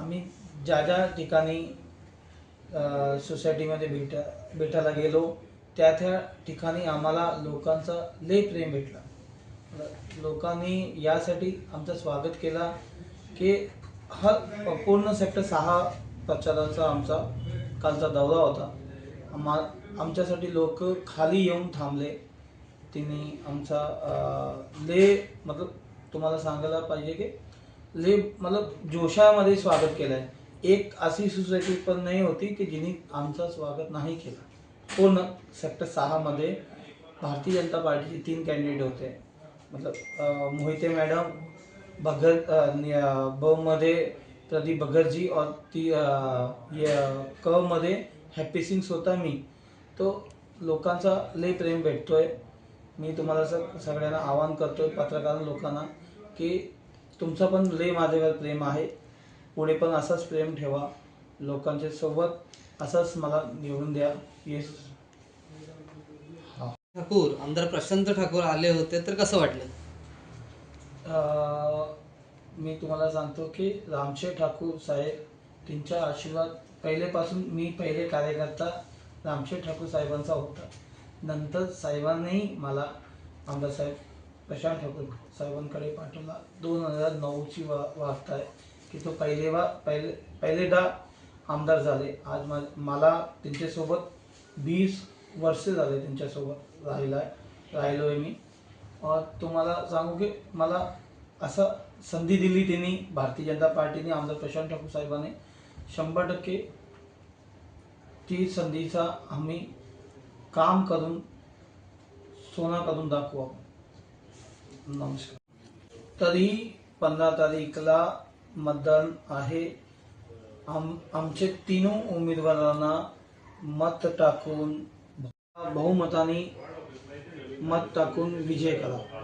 आम्ही ज्या ज्या ठिकाणी सोसायटीमध्ये भेटा भेटायला गेलो त्या त्या ठिकाणी आम्हाला लोकांचा लय प्रेम भेटला. लोकांनी यासाठी आमचं स्वागत केला की हा पूर्ण सेक्टर सहा प्रचाराचा आमचा कालचा दौरा होता. आम्हा आमच्यासाठी लोक खाली येऊन थांबले. तिने आमचा ले मतलब तुम्हाला सांगायला पाहिजे की ले मतलब जोशामध्ये स्वागत केलं आहे एक अशी सोसायटी पण नाही होती की जिने आमचं स्वागत नाही केलं. पूर्ण सेक्टर सहामध्ये भारतीय जनता पार्टीचे तीन कॅन्डिडेट होते. मतलब मोहिते मॅडम भगत अं, ब मध्ये प्रदीप बगरजी और ती य- क मध्ये हॅपी सिंग स्वतः मी. तो लोकांचा लय प्रेम भेटतोय. मी तुम्हाला सग सगळ्यांना आवाहन करतोय पत्रकार लोकांना की तुमचं पण लय माझ्यावर प्रेम आहे. पुढे पण असंच प्रेम ठेवा. लोकांच्या सोबत असंच मला निवडून द्या. येस. ठाकूर आमदार प्रशांत ठाकूर आले होते तर कसं वाटलं? मी तुम्हाला सांगतो की रामशे ठाकूर साहेब त्यांचा आशीर्वाद पहिलेपासून मी पहिले कार्यकर्ता रामशे ठाकूर साहेबांचा होता. नंतर साहेबांनी मला आमदार साहेब प्रशांत ठाकूर साहेबांकडे पाठवला. दोन हजार नऊची वा वार्ता आहे. की तो पहिले वा पहिले पहिलेदा आमदार झाले. आज मा मला त्यांच्यासोबत वीस वर्ष झाले त्यांच्यासोबत राहिला आहे राहिलो आहे मी तुम्हाला सांगू की मला असं संधी दिली त्यांनी भारतीय जनता पार्टीने आमदार प्रशांत ठाकूर साहेबांनी. शंभर टक्के ती संधीचा आम्ही काम करून सोना करून दाखवू आपण नमस्कार. तरी पंधरा तारीखला मतदान आहे. आम आमचे तीन उमेदवारांना मत टाकून बहुमताने मत टाकून विजय करा.